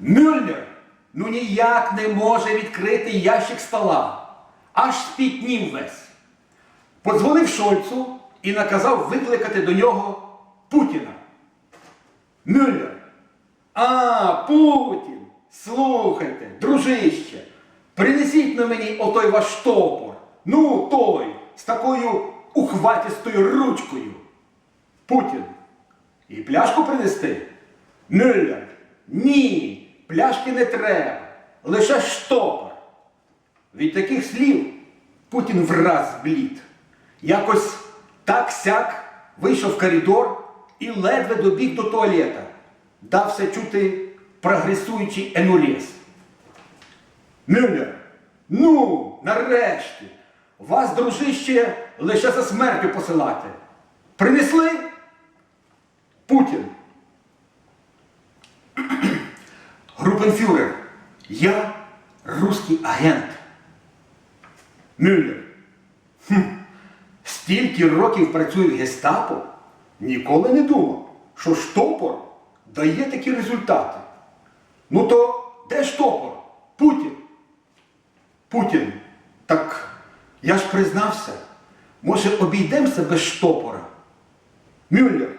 Мюллер ну ніяк не може відкрити ящик стола. Аж спітнів весь. Подзвонив Шольцу і наказав викликати до нього Путіна. Мюллер. А, Путін. Слухайте, дружище, принесіть на мені отой ваш штопор. Ну, той, з такою ухватістою ручкою. Путін. І пляшку принести? Мюллер. Ні, пляшки не треба. Лише штопор. Від таких слів Путін враз блід. Якось так сяк вийшов в коридор і ледве добіг до туалета. Дався чути прогресуючий енурез. Мюллер, ну, нарешті, вас, дружище, лише за смертю посилати. Принесли? Путін. Групенфюрер, я русський агент. Мюллер. Хм. Стільки років працюю в гестапо, ніколи не думав, що штопор дає такі результати. Ну то де штопор? Путін. Путін. Так я ж признався, може обійдемося без штопора? Мюллер,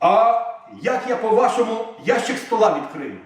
а як я по-вашому ящик стола відкрию?